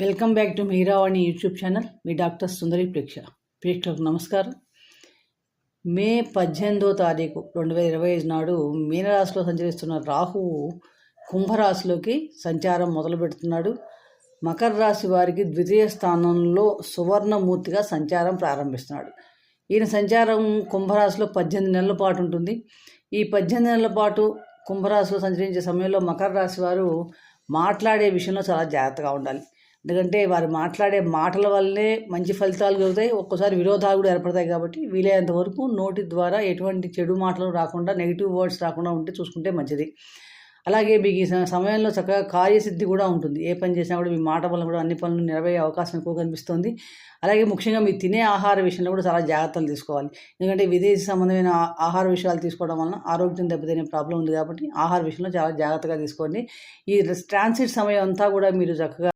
Welcome back to Meeravani YouTube channel. Me doctor Sundari ప్రేక్ష. ప్రేక్షకు నమస్కారం. మే పద్దెనిమిదో తారీఖు రెండు వేల ఇరవై ఐదు నాడు మీనరాశిలో సంచరిస్తున్న రాహువు కుంభరాశిలోకి సంచారం మొదలు పెడుతున్నాడు. మకర రాశి వారికి ద్వితీయ స్థానంలో సువర్ణమూర్తిగా సంచారం ప్రారంభిస్తున్నాడు. ఈయన సంచారం కుంభరాశిలో పద్దెనిమిది నెలల పాటు ఉంటుంది. ఈ పద్దెనిమిది నెలల పాటు కుంభరాశిలో సంచరించే సమయంలో మకర రాశి వారు మాట్లాడే విషయంలో చాలా జాగ్రత్తగా ఉండాలి. ఎందుకంటే వారు మాట్లాడే మాటల వల్లే మంచి ఫలితాలు కలుగుతాయి ఒక్కోసారి విరోధాలు కూడా ఏర్పడతాయి కాబట్టి వీలైనంత వరకు నోటి ద్వారా ఎటువంటి చెడు మాటలు రాకుండా నెగిటివ్ వర్డ్స్ రాకుండా ఉంటే చూసుకుంటే మంచిది. అలాగే మీకు ఈ సమయంలో చక్కగా కార్యసిద్ధి కూడా ఉంటుంది. ఏ పని చేసినా కూడా మీ మాట వల్ల కూడా అన్ని పనులు నెరవేరే అవకాశం ఎక్కువ కనిపిస్తుంది. అలాగే ముఖ్యంగా మీరు తినే ఆహార విషయంలో కూడా చాలా జాగ్రత్తలు తీసుకోవాలి. ఎందుకంటే విదేశీ సంబంధమైన ఆహార విషయాలు తీసుకోవడం వలన ఆరోగ్యం దెబ్బతినే ప్రాబ్లం ఉంది కాబట్టి ఆహార విషయంలో చాలా జాగ్రత్తగా తీసుకోండి. ఈ ట్రాన్సిట్ సమయం అంతా కూడా మీరు చక్కగా